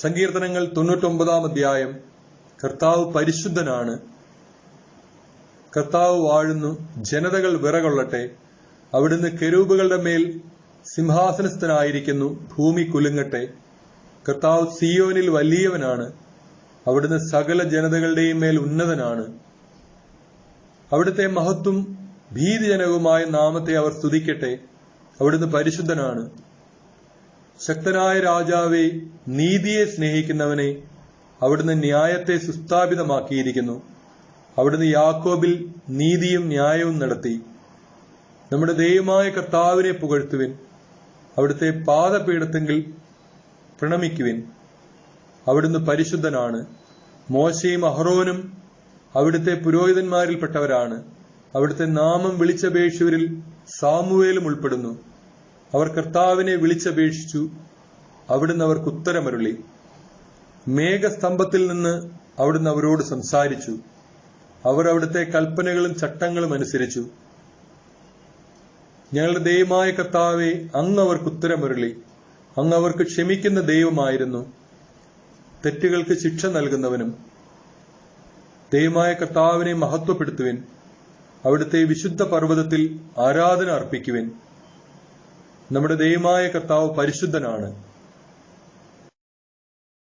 സങ്കീർത്തനങ്ങൾ തൊണ്ണൂറ്റൊമ്പതാം അധ്യായം. കർത്താവ് പരിശുദ്ധനാണ്. കർത്താവ് വാഴുന്നു. ജനതകൾ വിറകൊള്ളട്ടെ. അവിടുന്ന് കെരൂബുകളുടെ മേൽ സിംഹാസനസ്ഥനായിരിക്കുന്നു. ഭൂമി കുലുങ്ങട്ടെ. കർത്താവ് സിയോനിൽ വലിയവനാണ്. അവിടുന്ന് സകല ജനതകളുടെയും മേൽ ഉന്നതനാണ്. അവിടുത്തെ മഹത്വം ഭീതിജനകവുമായ നാമത്തെ അവർ സ്തുതിക്കട്ടെ. അവിടുന്ന് പരിശുദ്ധനാണ്. ശക്തനായ രാജാവെ നീതിയെ സ്നേഹിക്കുന്നവനെ അവിടുന്ന് ന്യായത്തെ സുസ്ഥാപിതമാക്കിയിരിക്കുന്നു. അവിടുന്ന് യാക്കോബിൽ നീതിയും ന്യായവും നടത്തി. നമ്മുടെ ദൈവമായ കർത്താവിനെ പുകഴ്ത്തുവിൻ. അവിടുത്തെ പാദപീഠത്തെങ്കിൽ പ്രണമിക്കുവിൻ. അവിടുന്ന് പരിശുദ്ധനാണ്. മോശയും അഹ്റോനും അവിടുത്തെ പുരോഹിതന്മാരിൽപ്പെട്ടവരാണ്. അവിടുത്തെ നാമം വിളിച്ചപേക്ഷവരിൽ സാമുവേലും ഉൾപ്പെടുന്നു. അവർ കർത്താവിനെ വിളിച്ചപേക്ഷിച്ചു. അവിടുന്ന് അവർക്ക് ഉത്തരമരുളി. മേഘസ്തംഭത്തിൽ നിന്ന് അവിടുന്ന് അവരോട് സംസാരിച്ചു. അവർ അവിടുത്തെ കൽപ്പനകളും ചട്ടങ്ങളും അനുസരിച്ചു. ഞങ്ങളുടെ ദൈവമായ കർത്താവെ അങ്ങ് അവർക്ക് ഉത്തരമരുളി. അങ്ങ് അവർക്ക് ക്ഷമിക്കുന്ന ദൈവമായിരുന്നു. തെറ്റുകൾക്ക് ശിക്ഷ നൽകുന്നവനും ദൈവമായ കർത്താവിനെ മഹത്വപ്പെടുത്തുവിൻ. അവിടുത്തെ വിശുദ്ധ പർവതത്തിൽ ആരാധന അർപ്പിക്കുവിൻ. നമ്മുടെ ദൈവമായ കർത്താവ് പരിശുദ്ധനാണ്.